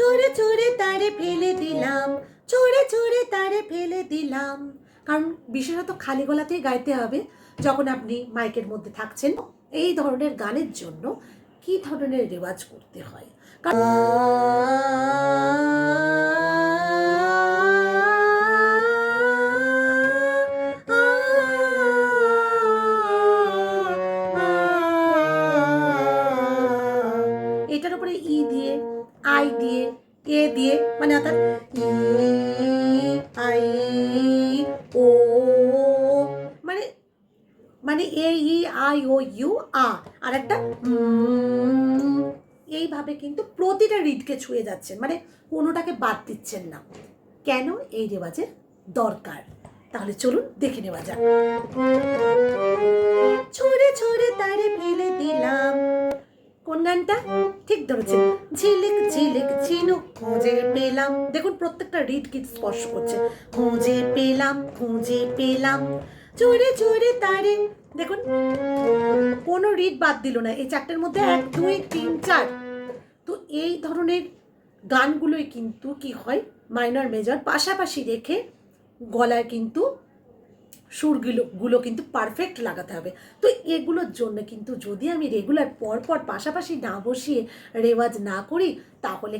চোরে চোরে তারে ফেলে দিলাম, চোরে চোরে তারে ফেলে দিলাম। কারণ বিশেষত খালি গলাতেই গাইতে হবে যখন আপনি মাইকের মধ্যে থাকছেন। এই ধরনের গানের জন্য কি ধরনের রেওয়াজ করতে হয়? এটার উপরে ই দিয়ে আই দিয়ে, এ দিয়ে মানে অর্থাৎ ই, আই, ও মানে মানে এ, ই, আই, ও, ইউ, আ। আর একটা এইভাবে কিন্তু প্রতিটা রিডকে ছুঁয়ে যাচ্ছেন মানে কোনোটাকে বাদ দিচ্ছেন না। কেন? এই রেওয়াজের দরকার। তাহলে চলুন দেখে নেওয়া যাক। গানটা? ঠিক ধরেছেন ঝিলিক ঝিলিক ঝিনুক খুঁজে পেলাম। দেখুন, প্রত্যেকটা রিড কি স্পর্শ করছে। খুঁজে পেলাম খুঁজে পেলাম। চোরে চোরে তারে। দেখুন, কোনো রিড বাদ দিল না। এই চারটের মধ্যে এক, দুই, তিন, চার। তো এই ধরনের গানগুলোই কিন্তু কি হয়? মাইনর, মেজর পাশাপাশি রেখে গলায় কিন্তু সুরগুলো, গুলো কিন্তু পারফেক্ট লাগাতে হবে। তো এগুলোর জন্য কিন্তু যদি আমি রেগুলার পরপর পর পাশাপাশি না বসিয়ে রেওয়াজ না করি, তাহলে